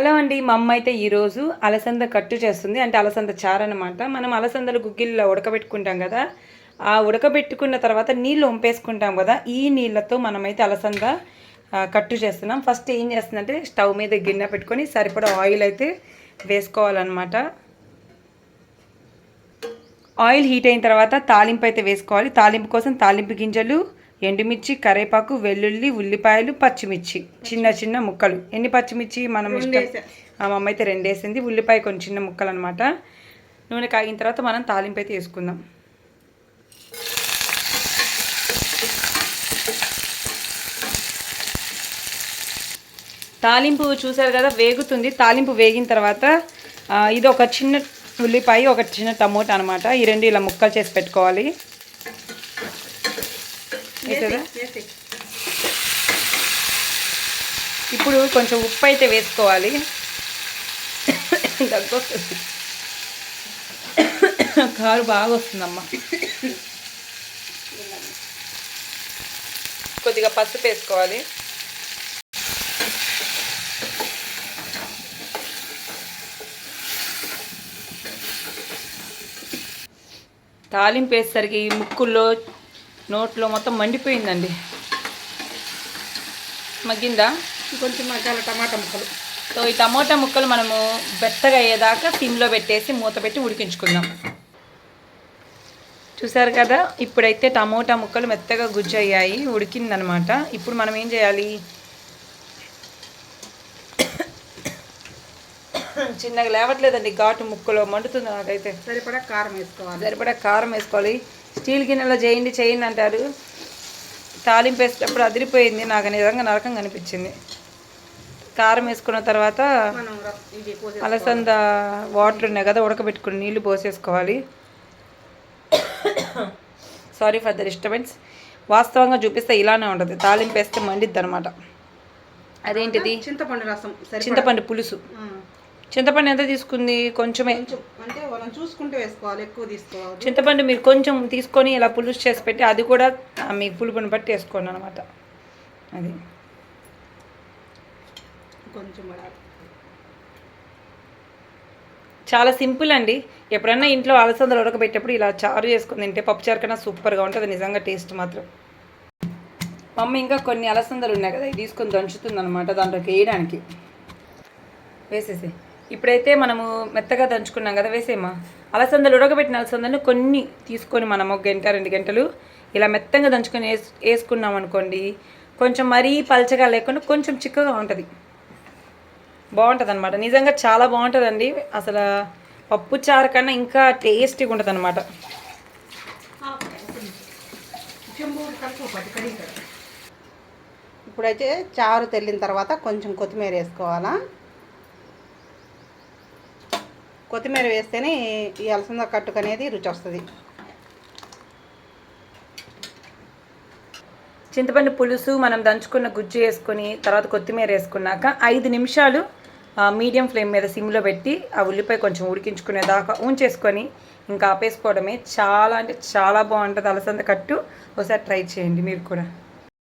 Hello అండి మా అమ్మ అయితే ఈరోజు అలసంద కట్టు చేస్తుంది. అంటే అలసంద చారు అనమాట మనం అలసందలు గుగ్గిల్లో ఉడకబెట్టుకుంటాం కదా ఆ ఉడకబెట్టుకున్న తర్వాత నీళ్ళు వంపేసుకుంటాం కదా ఈ నీళ్ళతో మనమైతే అలసంద కట్టు చేస్తున్నాం. ఫస్ట్ ఏం చేస్తుందంటే స్టవ్ మీద గిన్నె పెట్టుకొని సరిపడా ఆయిల్ అయితే వేసుకోవాలన్నమాట. ఆయిల్ హీట్ అయిన తర్వాత తాలింపు అయితే వేసుకోవాలి. తాలింపు కోసం తాలింపు గింజలు ఎండుమిర్చి కరేపాకు వెల్లుల్లి ఉల్లిపాయలు పచ్చిమిర్చి. చిన్న చిన్న ముక్కలు. ఎన్ని పచ్చిమిర్చి మనం ఇష్టం? ఆ, మా అమ్మ అయితే రెండు వేసింది ఉల్లిపాయ కొన్ని చిన్న ముక్కలు అనమాట నూనె కాగిన తర్వాత మనం తాలింపు అయితే వేసుకుందాం. తాలింపు చూసారు కదా వేగుతుంది. తాలింపు వేగిన తర్వాత ఇది ఒక చిన్న ఉల్లిపాయ ఒక చిన్న టమోటా అనమాట ఈ రెండు ఇలా ముక్కలు చేసి పెట్టుకోవాలి. వేసారా ఇప్పుడు కొంచెం ఉప్పు అయితే వేసుకోవాలి. దగ్గు వస్తుంది కారు బాగా వస్తుందమ్మా కొద్దిగా పసుపు వేసుకోవాలి. తాలింపు వేసేసరికి ముక్కుల్లో నోట్లో మొత్తం మండిపోయిందండి. మగ్గిందా? కొంచెం మసాలా టమాటా ముక్కలు. సో ఈ టమోటా ముక్కలు మనము బెత్తగా అయ్యేదాకా సిమ్లో పెట్టేసి మూత పెట్టి ఉడికించుకుందాం. చూసారు కదా? ఇప్పుడైతే టమోటా ముక్కలు మెత్తగా గుజ్జు అయ్యాయి ఉడికిందనమాట. ఇప్పుడు మనం ఏం చేయాలి? చిన్నగా లేవట్లేదండి ఘాటు ముక్కలో మండుతుంది నాకైతే. సరిపడా కారం వేసుకోవాలి. సరిపడా కారం వేసుకోవాలి. స్టీల్ గిన్నెలో చేయండి చేయండి అంటారు. తాలింపు వేసేటప్పుడు అదిరిపోయింది నాకు నిజంగా నరకం కనిపించింది. కారం వేసుకున్న తర్వాత అలసంద వాటర్ ఉన్నాయి కదా ఉడకబెట్టుకుని నీళ్ళు పోసేసుకోవాలి. సారీ ఫర్ ద డిస్టర్బెన్స్ వాస్తవంగా చూపిస్తే ఇలానే ఉంటుంది. తాలింపు వేస్తే మండిద్ది అనమాట అదేంటిది? చింతపండు రసం చింతపండు పులుసు. చింతపండు ఎంత తీసుకుంది? కొంచెమే. కొంచెం అంటే మనం చూసుకుంటూ వేసుకోవాలి ఎక్కువ తీసుకోవాలి. చింతపండు మీరు కొంచెం తీసుకొని ఇలా పులుసు చేసి పెట్టి అది కూడా మీ పులుపుని బట్టి వేసుకోండి అనమాట అది. కొంచెం చాలా సింపుల్ అండి. ఎప్పుడన్నా ఇంట్లో అలసందలు ఉడకబెట్టేప్పుడు ఇలా చారు చేసుకుని తింటే పప్పు చారు కన్నా సూపర్గా ఉంటుంది నిజంగా టేస్ట్ మాత్రం. మమ్మీ ఇంకా కొన్ని అలసందలు ఉన్నాయి కదా తీసుకొని దంచుతుంది అనమాట దాంట్లోకి వేయడానికి. వేసేసి ఇప్పుడైతే మనము మెత్తగా దంచుకున్నాం కదా వేసేమా అలసందలు ఉడకబెట్టిన అలసందలు కొన్ని తీసుకొని మనం ఒక గంట రెండు గంటలు ఇలా మెత్తగా దంచుకొని వేసు వేసుకున్నాం అనుకోండి కొంచెం మరీ పలచగా లేకుండా కొంచెం చిక్కగా ఉంటుంది. బాగుంటుంది అనమాట నిజంగా చాలా బాగుంటుందండి. అసలు పప్పు చారు కన్నా ఇంకా టేస్టీగా ఉంటుంది అనమాట ఇప్పుడైతే చారు తెల్లిన తర్వాత కొంచెం కొత్తిమీర వేసుకోవాలా? కొత్తిమీర వేస్తేనే ఈ అలసంద కట్టుకు అనేది రుచి వస్తుంది. చింతపండు పులుసు మనం దంచుకున్న గుజ్జు వేసుకొని తర్వాత కొత్తిమీర వేసుకున్నాక ఐదు నిమిషాలు ఆ, మీడియం ఫ్లేమ్ మీద సిమ్లో పెట్టి ఆ ఉల్లిపాయ కొంచెం ఉడికించుకునేదాకా ఉంచేసుకొని ఇంకా ఆపేసుకోవడమే. చాలా అంటే చాలా బాగుంటుంది అలసంద కట్టు. ఒకసారి ట్రై చేయండి మీరు కూడా.